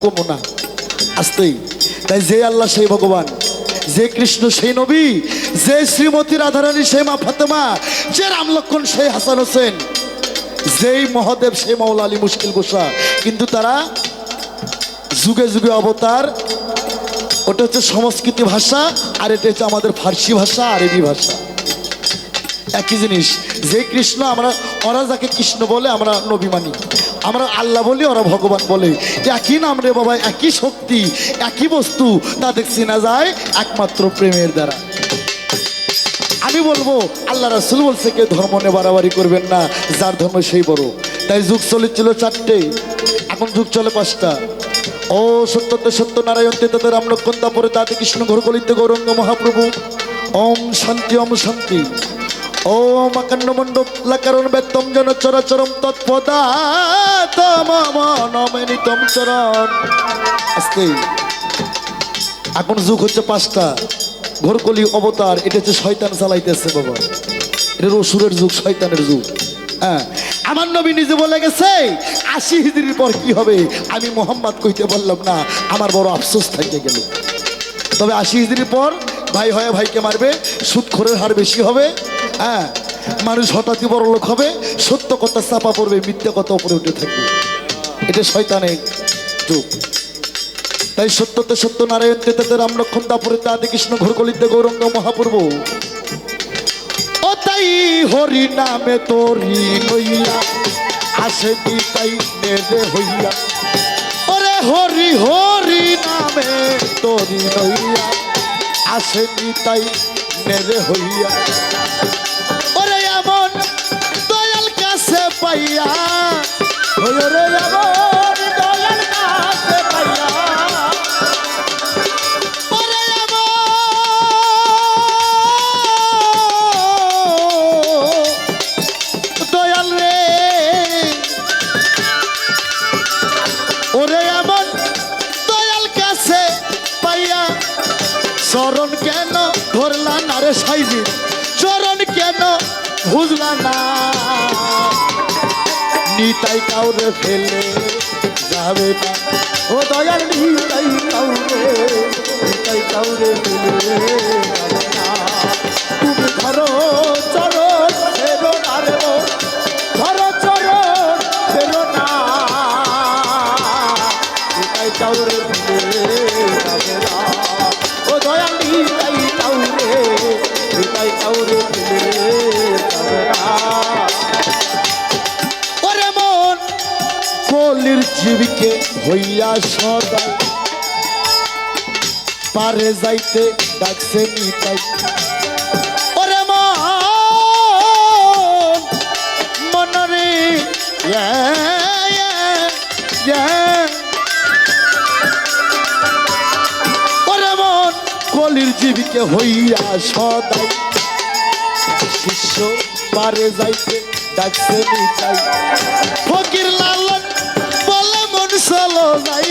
কমো না, আসতেই। তাই যে আল্লাহ, সেই ভগবান। যে কৃষ্ণ, সেই নবী। যে শ্রীমতী রাধারানী, সেই মা ফাতেমা। যে রাম লক্ষণ, সেই হাসান হোসেন। যেই মহাদেব, সেই মাওলা আলী মুশকিল গোসা। কিন্তু তারা যুগে যুগে অবতার। ওটা হচ্ছে সংস্কৃতি ভাষা, আর এটা হচ্ছে আমাদের ফার্সি ভাষা, আরবি ভাষা। একই জিনিস, যে কৃষ্ণ আমরা, ওরা যাকে কৃষ্ণ বলে, আমরা নবী মানি। আমরা আল্লাহ বলি, ওরা ভগবান বলে। একই নাম রে বাবা, একই শক্তি, একই বস্তু তাদের চেনা যায় একমাত্র প্রেমের দ্বারা। আমি বলব, আল্লাহ রাসুল বলছে, কে ধর্ম নিয়ে বাড়াবাড়ি করবেন না, যার ধর্ম সেই বড়। তাই যুগ চলেছিল চারটে, এখন যুগ চলে পাঁচটা। ও সত্যতে সত্য নারায়ণ তাদের রামলক্ষণ তারপরে তাতে কৃষ্ণ ঘোরকলিতে গৌরঙ্গ মহাপ্রভু। ওম শান্তি ওম শান্তি। ওম আকান্ন মণ্ডলা কারণ বেত্তম জন চরাচরম তৎপদাতম নমেনিতম চরণ। আস্তে এখন যুগ হচ্ছে পাঁচটা। ঘোরকলি অবতার, এটা হচ্ছে শয়তান চালাইতেছে বাবা। এটা অসুরের যুগ, শয়তানের যুগ। হ্যাঁ আমার নবী নিজে বলে গেছে, আশি হিজড়ির পর কি হবে? আমি মোহাম্মদ কইতে পারলাম না, আমার বড় আফসোস থাকে গেল। তবে আশি হিজড়ির পর ভাই হয়ে ভাইকে মারবে, সুদখোরের হার বেশি হবে হ্যাঁ মানুষ হঠাৎই বড় লোক হবে, সত্য কথা চাপা পড়বে, মিথ্যা কথা উপরে উঠে থাকবে। এটা শয়তানের যুগ। তাই সত্যতে সত্য নারায়ণ তেতাতে রাম লক্ষণ তাপরে তাতে কৃষ্ণ ঘোরকলিতে গৌরঙ্গ মহাপূর্ব ও তাই হরি নামে তোরি হইয়া, আসে তাই নেরে হইয়া। ওরে হরি হরি নামে তোরি হইয়া, আসে তাই নেরে হইয়া। ওরে এমন দয়াল কাছে পাইয়া। ওরে এমন চরণ কেন ধরলা না রে সাইজি চরণ কেন বুঝলা না? নিতাই কাউরে ফেলে যাবে না ও দয়াল নিতাই কাউরে নিতাই কাউরে ফেলে জীবিকে হইয়া সদা। পারে যাইতে ডাকছে নিতাই। ওরে মন মনরে ইয়া, ইয়া, ইয়া। কলির জীবিকে হইয়া সদাই। শিষ্য পারে যাইতে ডাকছে নিতাই। ফকির লালন চলো যাই।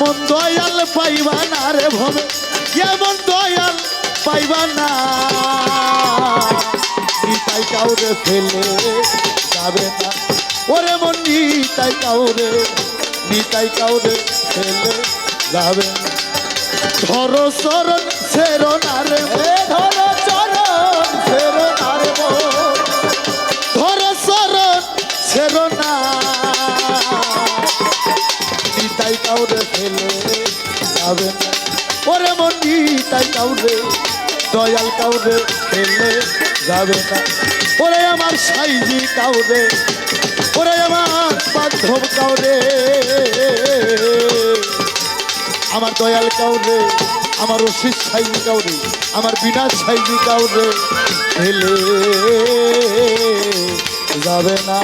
এমন দয়াল পাইবা না রে ভবে? এমন দয়াল পাইবা না? তাই কাউরে ফেলে যাবে না। ওরে মন, নিতাই কাউরে নিতাই কাউরে ফেলে যাবে না। ধরো চরণ সেরো না যাবে না ওরে মন নিতাই কাউরে, দয়াল কাউরে ফেলে যাবে না। ওরে আমার সাইজি কাউরে, ওরে আমার বান্ধব কাউরে। আমার দয়াল কাউরে, আমার রশিদ সাইজি কাউরে, আমার বিনা সাইজি কাউরে ফেলে যাবে না।